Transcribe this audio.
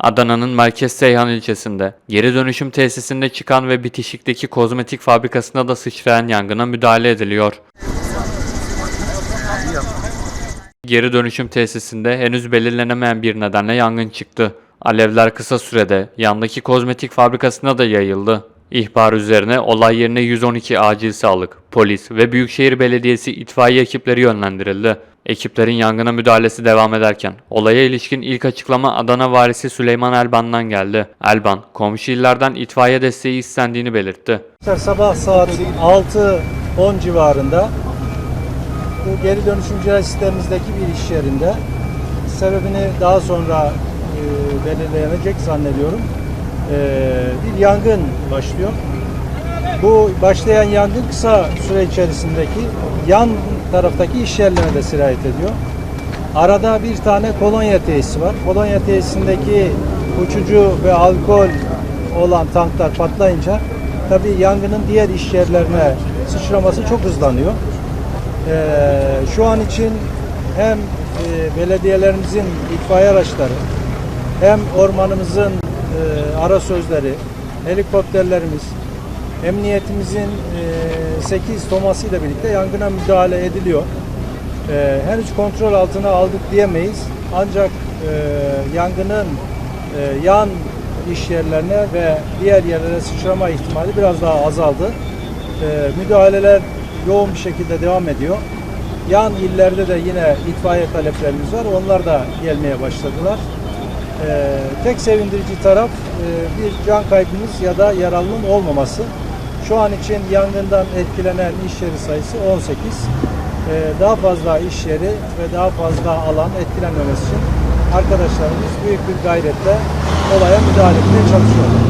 Adana'nın Merkez Seyhan ilçesinde geri dönüşüm tesisinde çıkan ve bitişikteki kozmetik fabrikasına da sıçrayan yangına müdahale ediliyor. Geri dönüşüm tesisinde henüz belirlenemeyen bir nedenle yangın çıktı. Alevler kısa sürede yandaki kozmetik fabrikasına da yayıldı. İhbar üzerine olay yerine 112 acil sağlık, polis ve Büyükşehir Belediyesi itfaiye ekipleri yönlendirildi. Ekiplerin yangına müdahalesi devam ederken olaya ilişkin ilk açıklama Adana valisi Süleyman Elban'dan geldi. Elban, komşu illerden itfaiye desteği istendiğini belirtti. Sabah saat 6-10 civarında bu geri dönüşümcüler sistemimizdeki bir iş yerinde sebebini daha sonra e, belirlenecek zannediyorum. E, bir yangın başlıyor. Bu başlayan yangın kısa süre içerisindeki yan taraftaki iş yerlerine de sirayet ediyor. Arada bir tane kolonya tesisi var. Kolonya tesisindeki uçucu ve alkol olan tanklar patlayınca tabii yangının diğer iş yerlerine sıçraması çok hızlanıyor. Ee, şu an için hem e, belediyelerimizin itfaiye araçları hem ormanımızın e, ara sözleri, helikopterlerimiz, emniyetimizin e, 8 toması ile birlikte yangına müdahale ediliyor. E, henüz kontrol altına aldık diyemeyiz. Ancak e, yangının e, yan iş yerlerine ve diğer yerlere sıçrama ihtimali biraz daha azaldı. E, müdahaleler yoğun bir şekilde devam ediyor. Yan illerde de yine itfaiye taleplerimiz var. Onlar da gelmeye başladılar. Ee, tek sevindirici taraf e, bir can kaybımız ya da yaralının olmaması. Şu an için yangından etkilenen iş yeri sayısı 18. Ee, daha fazla iş yeri ve daha fazla alan etkilenmemesi için arkadaşlarımız büyük bir gayretle olaya müdahale etmeye çalışıyorlar.